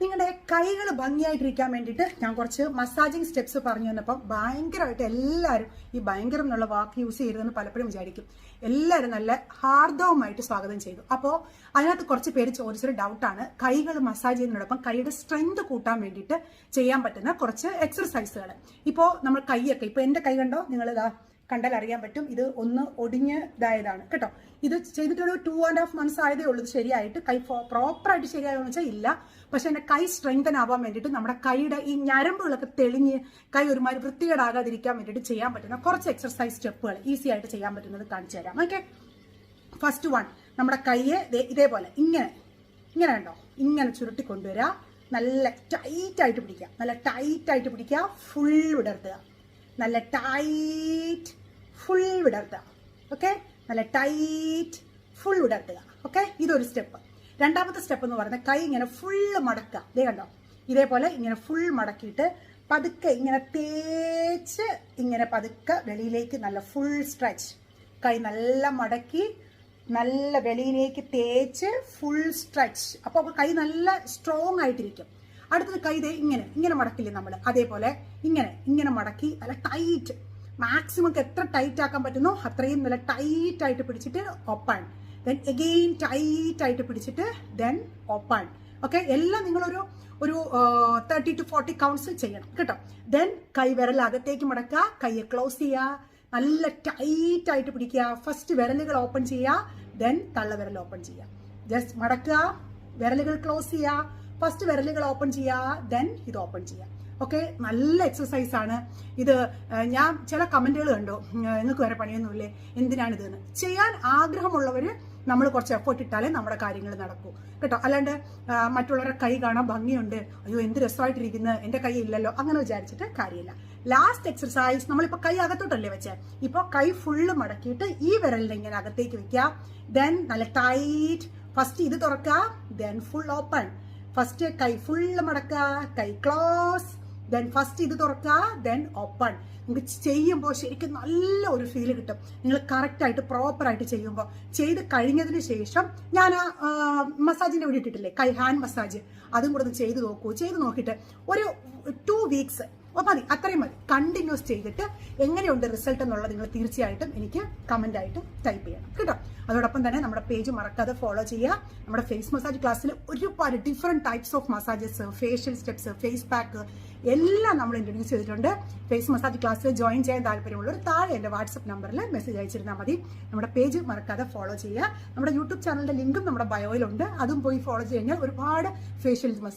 നിങ്ങളുടെ കൈകൾ ഭംഗിയായിട്ടിരിക്കാൻ വേണ്ടിയിട്ട് ഞാൻ കുറച്ച് മസാജിങ് സ്റ്റെപ്സ് പറഞ്ഞു തന്നപ്പോൾ ഭയങ്കരമായിട്ട് എല്ലാവരും ഈ ഭയങ്കരം എന്നുള്ള വാക്ക് യൂസ് ചെയ്തതെന്ന് പലപ്പോഴും വിചാരിക്കും. എല്ലാവരും നല്ല ഹാർദവുമായിട്ട് സ്വാഗതം ചെയ്തു. അപ്പോൾ അതിനകത്ത് കുറച്ച് പേര് ചോദിച്ചൊരു ഡൗട്ടാണ് കൈകൾ മസാജ് ചെയ്യുന്നതിനോടൊപ്പം കൈയുടെ സ്ട്രെങ്ത് കൂട്ടാൻ വേണ്ടിയിട്ട് ചെയ്യാൻ പറ്റുന്ന കുറച്ച് എക്സർസൈസുകൾ ഇപ്പോൾ നമ്മൾ കൈയൊക്കെ ഇപ്പോൾ എന്റെ കൈ കണ്ടോ? നിങ്ങളിതാ കണ്ടാൽ അറിയാൻ പറ്റും. ഇത് ഒന്ന് ഒടിഞ്ഞതായതാണ്. കേട്ടോ? ഇത് ചെയ്തിട്ടൊരു ടു ആൻഡ് ഹാഫ് മന്ത്സ് ആയതേ ഉള്ളൂ. ശരിയായിട്ട് കൈ പ്രോപ്പറായിട്ട് ശരിയായോ എന്ന് വെച്ചാൽ ഇല്ല. പക്ഷെ എന്റെ കൈ സ്ട്രെങ്തൻ ആവാൻ വേണ്ടിയിട്ട് നമ്മുടെ കൈയുടെ ഈ ഞരമ്പുകളൊക്കെ തെളിഞ്ഞ് കൈ ഒരുമാതിരി വൃത്തികേടാകാതിരിക്കാൻ വേണ്ടിയിട്ട് ചെയ്യാൻ പറ്റുന്ന കുറച്ച് എക്സർസൈസ് സ്റ്റെപ്പുകൾ ഈസി ആയിട്ട് ചെയ്യാൻ പറ്റുന്നത് കാണിച്ചു തരാം. ഓക്കെ ഫസ്റ്റ് വൺ നമ്മുടെ കൈയെ ഇതേപോലെ ഇങ്ങനെ ഇങ്ങനെ ഉണ്ടോ ഇങ്ങനെ ചുരുട്ടി കൊണ്ടുവരിക നല്ല ടൈറ്റ് ആയിട്ട് പിടിക്കുക. നല്ല ടൈറ്റ് ആയിട്ട് പിടിക്കുക. ഫുൾ വിടർത്തുക. നല്ല ടൈറ്റ് ഫുൾ വിടർത്തുക. ഓക്കെ നല്ല ടൈറ്റ് ഫുൾ വിടർത്തുക. ഓക്കെ ഇതൊരു സ്റ്റെപ്പ് രണ്ടാമത്തെ സ്റ്റെപ്പ് എന്ന് പറയുന്നത് കൈ ഇങ്ങനെ ഫുള്ള് മടക്കുക. ഇതേ കണ്ടോ? ഇതേപോലെ ഇങ്ങനെ ഫുൾ മടക്കിയിട്ട് പതുക്കെ ഇങ്ങനെ തേച്ച് ഇങ്ങനെ പതുക്കെ വെളിയിലേക്ക് നല്ല ഫുൾ സ്ട്രെച്ച് കൈ നല്ല മടക്കി നല്ല വെളിയിലേക്ക് തേച്ച് ഫുൾ സ്ട്രെച്ച് അപ്പോൾ കൈ നല്ല സ്ട്രോങ് ആയിട്ടിരിക്കും. അടുത്തത് കൈ ദേ ഇങ്ങനെ ഇങ്ങനെ മടക്കില്ലേ നമ്മൾ അതേപോലെ ഇങ്ങനെ ഇങ്ങനെ മടക്കി നല്ല ടൈറ്റ് മാക്സിമം എത്ര ടൈറ്റ് ആക്കാൻ പറ്റുന്നോ അത്രയും നല്ല ടൈറ്റ് ആയിട്ട് പിടിച്ചിട്ട് ഓപ്പൺ ദെൻ എഗെയിൻ ടൈറ്റ് ആയിട്ട് പിടിച്ചിട്ട് ദെൻ ഓപ്പൺ ഓക്കെ എല്ലാം നിങ്ങളൊരു ഒരു തേർട്ടി ടു ഫോർട്ടി കൗണ്ട്സ് ചെയ്യണം. കേട്ടോ? ദെൻ കൈ വിരൽ അകത്തേക്ക് മടക്കുക കൈയെ ക്ലോസ് ചെയ്യുക. നല്ല ടൈറ്റ് ആയിട്ട് പിടിക്കുക. ഫസ്റ്റ് വിരലുകൾ ഓപ്പൺ ചെയ്യുക ദെൻ തള്ളവിരൽ ഓപ്പൺ ചെയ്യുക. ജസ്റ്റ് മടക്കുക വിരലുകൾ ക്ലോസ് ചെയ്യുക. ഫസ്റ്റ് വിരലുകൾ ഓപ്പൺ ചെയ്യുക ദെൻ ഇത് ഓപ്പൺ ചെയ്യുക. ഓക്കെ നല്ല എക്സസൈസ് ആണ്. ഇത് ഞാൻ ചില കമന്റുകൾ കണ്ടോ. നിങ്ങൾക്ക് വേറെ പണിയൊന്നുമില്ലേ? എന്തിനാണിതെന്ന്? ചെയ്യാൻ ആഗ്രഹമുള്ളവർ നമ്മൾ കുറച്ച് എഫേർട്ട് ഇട്ടാലേ നമ്മുടെ കാര്യങ്ങൾ നടക്കൂ. കേട്ടോ? അല്ലാണ്ട് മറ്റുള്ളവരുടെ കൈ കാണാൻ ഭംഗിയുണ്ട്. അയ്യോ എന്ത് രസമായിട്ടിരിക്കുന്നത് എന്റെ കൈ ഇല്ലല്ലോ? അങ്ങനെ വിചാരിച്ചിട്ട് കാര്യമില്ല. ലാസ്റ്റ് എക്സസൈസ് നമ്മളിപ്പോൾ കൈ അകത്തോട്ടല്ലേ വെച്ചേ? ഇപ്പോൾ കൈ ഫുള്ള് മടക്കിയിട്ട് ഈ വിരലിനെ ഇങ്ങനെ അകത്തേക്ക് വെക്കുക. ദെൻ നല്ല ടൈറ്റ് ഫസ്റ്റ് ഇത് തുറക്കുക. ദെൻ ഫുൾ ഓപ്പൺ ഫസ്റ്റ് കൈ ഫുള്ള് മടക്കുക കൈ ക്ലോസ് ദെൻ ഫസ്റ്റ് ഇത് തുറക്കുക ദെൻ ഓപ്പൺ നിങ്ങൾക്ക് ചെയ്യുമ്പോൾ ശരിക്കും നല്ല ഒരു ഫീൽ കിട്ടും. നിങ്ങൾ കറക്റ്റായിട്ട് പ്രോപ്പറായിട്ട് ചെയ്യുമ്പോൾ ചെയ്ത് കഴിഞ്ഞതിന് ശേഷം ഞാൻ മസാജിന്റെ വീഡിയോ ഇട്ടിട്ടില്ലേ? കൈ ഹാൻഡ് മസാജ് അതും കൂടെ ഒന്ന് ചെയ്ത് നോക്കൂ. ചെയ്ത് നോക്കിയിട്ട് ഒരു ടു വീക്സ് മതി അത്രയും മതി. കണ്ടിന്യൂസ് ചെയ്തിട്ട് എങ്ങനെയുണ്ട് റിസൾട്ട് എന്നുള്ളത് നിങ്ങൾ തീർച്ചയായിട്ടും എനിക്ക് കമന്റ് ആയിട്ട് ടൈപ്പ് ചെയ്യണം. കേട്ടോ? അതോടൊപ്പം തന്നെ നമ്മുടെ പേജ് മറക്കാതെ ഫോളോ ചെയ്യുക. നമ്മുടെ ഫേസ് മസാജ് ക്ലാസ്സിൽ ഒരുപാട് different types of massages facial steps face pack എല്ലാം നമ്മൾ ഇൻട്രൊഡ്യൂസ് ചെയ്തിട്ടുണ്ട്. ഫേസ് മസാജ് ക്ലാസ്സിൽ ജോയിൻ ചെയ്യാൻ താല്പര്യമുള്ളവർ താഴെ എന്റെ വാട്സപ്പ് നമ്പറിൽ മെസ്സേജ് അയച്ചിരുന്നാൽ മതി. നമ്മുടെ പേജ് മറക്കാതെ ഫോളോ ചെയ്യുക. നമ്മുടെ യൂട്യൂബ് ചാനലിന്റെ ലിങ്കും നമ്മുടെ ബയോയിലുണ്ട് അതും പോയി ഫോളോ ചെയ്ത് കഴിഞ്ഞാൽ ഒരുപാട് ഫേഷ്യൽ മസാജ്